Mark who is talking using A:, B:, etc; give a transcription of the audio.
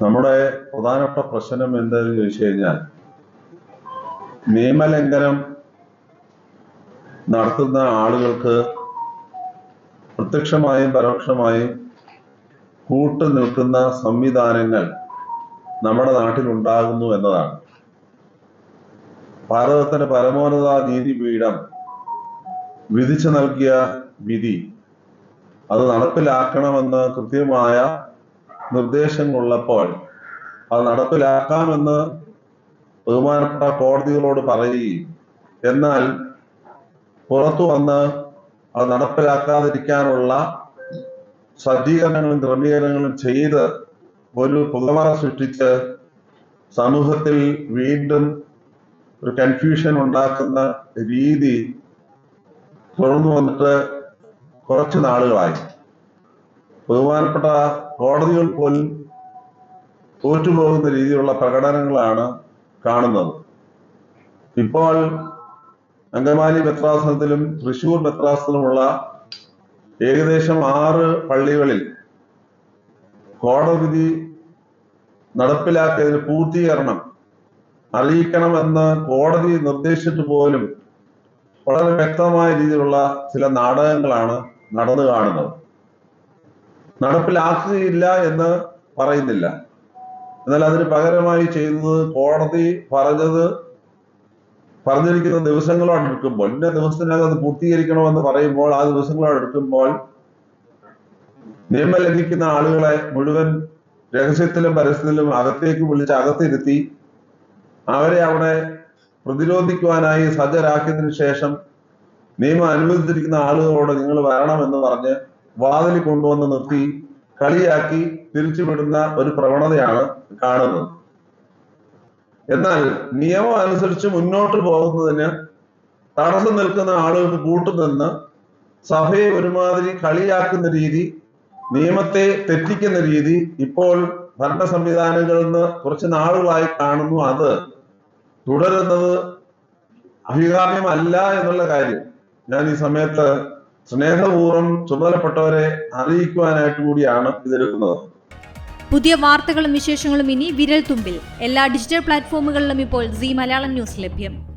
A: നമ്മുടെ പ്രധാനപ്പെട്ട പ്രശ്നം എന്താണെന്ന് ചോദിച്ചു കഴിഞ്ഞാൽ നിയമലംഘനം നടത്തുന്ന ആളുകൾക്ക് പ്രത്യക്ഷമായും പരോക്ഷമായും കൂട്ടു നിൽക്കുന്ന സംവിധാനങ്ങൾ നമ്മുടെ നാട്ടിൽ ഉണ്ടാകുന്നു എന്നതാണ്. ഭാരതത്തിന്റെ പരമോന്നത നീതിപീഠം വിധിച്ചു നൽകിയ വിധി അത് നടപ്പിലാക്കണമെന്ന് കൃത്യമായ നിർദ്ദേശങ്ങളുള്ളപ്പോൾ അത് നടപ്പിലാക്കാമെന്ന് ബഹുമാനപ്പെട്ട കോടതികളോട് പറയുകയും എന്നാൽ പുറത്തു വന്ന് അത് നടപ്പിലാക്കാതിരിക്കാനുള്ള സജ്ജീകരണങ്ങളും ക്രമീകരണങ്ങളും ചെയ്ത് ഒരു പുകമറ സൃഷ്ടിച്ച് സമൂഹത്തിൽ വീണ്ടും ഒരു കൺഫ്യൂഷൻ ഉണ്ടാക്കുന്ന രീതി തുടർന്നു വന്നിട്ട് കുറച്ച് നാളുകളായി. ബഹുമാനപ്പെട്ട കോടതികൾ പോലും തോറ്റുപോകുന്ന രീതിയിലുള്ള പ്രകടനങ്ങളാണ് കാണുന്നത്. ഇപ്പോൾ അങ്കമാലി മെത്രാസനത്തിലും തൃശൂർ മെത്രാസനത്തിലുമുള്ള ഏകദേശം ആറ് പള്ളികളിൽ കോടതി നടപ്പിലാക്കിയതിന് പൂർത്തീകരണം അറിയിക്കണമെന്ന് കോടതി നിർദ്ദേശിച്ചിട്ട് പോലും വളരെ വ്യക്തമായ രീതിയിലുള്ള ചില നാടകങ്ങളാണ് നടന്നു കാണുന്നത്. നടപ്പിലാക്കുകയില്ല എന്ന് പറയുന്നില്ല. എന്നാൽ അതിന് പകരമായി ചെയ്യുന്നത് കോടതി പറഞ്ഞത് പറഞ്ഞിരിക്കുന്ന ദിവസങ്ങളോട് എടുക്കുമ്പോൾ. ഇന്ന ദിവസത്തിനകം അത് പൂർത്തീകരിക്കണമെന്ന് പറയുമ്പോൾ ആ ദിവസങ്ങളോട് എടുക്കുമ്പോൾ നിയമം ലംഘിക്കുന്ന ആളുകളെ മുഴുവൻ രഹസ്യത്തിലും പരസ്യത്തിലും അകത്തേക്ക് വിളിച്ച് അകത്തിരുത്തി അവരെ അവിടെ പ്രതിരോധിക്കുവാനായി സജ്ജരാക്കിയതിനു ശേഷം നിയമം അനുവദിച്ചിരിക്കുന്ന ആളുകളോട് നിങ്ങൾ വരണമെന്ന് പറഞ്ഞ് വാതിൽ കൊണ്ടുവന്ന് നിർത്തി കളിയാക്കി തിരിച്ചുവിടുന്ന ഒരു പ്രവണതയാണ് കാണുന്നത്. എന്നാൽ നിയമം അനുസരിച്ച് മുന്നോട്ട് പോകുന്നതിന് തടസ്സം നിൽക്കുന്ന ആളുകൾക്ക് കൂട്ടുനിന്ന് സഭയെ ഒരുമാതിരി കളിയാക്കുന്ന രീതി നിയമത്തെ തെറ്റിക്കുന്ന രീതി ഇപ്പോൾ ഭരണ സംവിധാനങ്ങളിൽ നിന്ന് കുറച്ച് നാളുകളായി കാണുന്നു. അത് തുടരുന്നത് അഭികാമ്യമല്ല എന്നുള്ള കാര്യം ഞാൻ ഈ സമയത്ത് സ്നേഹപൂർവം ചുമതലപ്പെട്ടവരെ അറിയിക്കുവാനായിട്ട് കൂടിയാണ് ഇതെടുക്കുന്നത്.
B: പുതിയ വാർത്തകളും വിശേഷങ്ങളും ഇനി വിരൽ തുമ്പിൽ എല്ലാ ഡിജിറ്റൽ പ്ലാറ്റ്ഫോമുകളിലും ഇപ്പോൾ സി മലയാളം ന്യൂസ് ലഭ്യം.